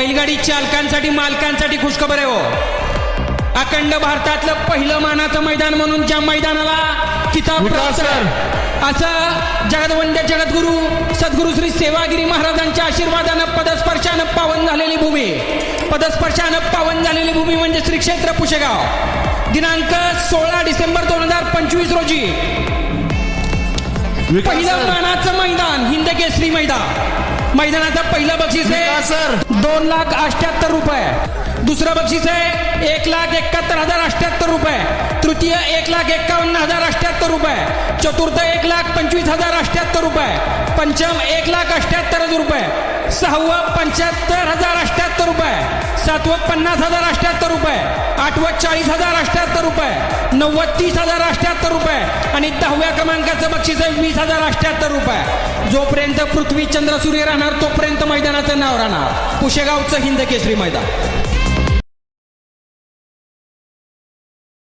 बैलगाडी चालकांसाठी मालकांसाठी खुशखबर आहे हो. अखंड भारतातलं पहिलं मानाचं मैदान म्हणून ज्या मैदानाला किताब असं जगदवंद्य जगद्गुरु सद्गुरु श्री सेवागिरी महाराजांच्या आशीर्वादानं पदस्पर्शानं पावन झालेली भूमी. पदस्पर्शानं पावन झालेली भूमी म्हणजे श्री क्षेत्र पुशेगाव. दिनांक सोळा डिसेंबर दोन हजार पंचवीस रोजी. पहिलं मानाचं मैदान हिंद केसरी मैदान. मैदानाचं पहिलं बक्षीस आहे. सर. दोन लाख अठ्याहत्तर रुपये. दुसरं बक्षीस आहे एक लाख एकाहत्तर हजार अठ्याहत्तर रुपये. तृतीय एक लाख एकावन्न हजार अठ्याहत्तर रुपये. चतुर्थ एक लाख पंचवीस हजार अठ्याहत्तर रुपये. पंचम एक लाख अठ्याहत्तर हजार रुपये. सहावं पंच्याहत्तर हजार सातवं पन्नास हजार अठ्याहत्तर रुपये. आठवं चाळीस हजार अठ्याहत्तर रुपये. नव्वद तीस हजार अठ्याहत्तर रुपये. आणि दहाव्या क्रमांकाचं बक्षीस आहे वीस हजार अठ्याहत्तर रुपये. जोपर्यंत पृथ्वी चंद्र सूर्य राहणार तोपर्यंत मैदानाचं नाव राहणार. पुशेगावचं हिंद केसरी मैदान.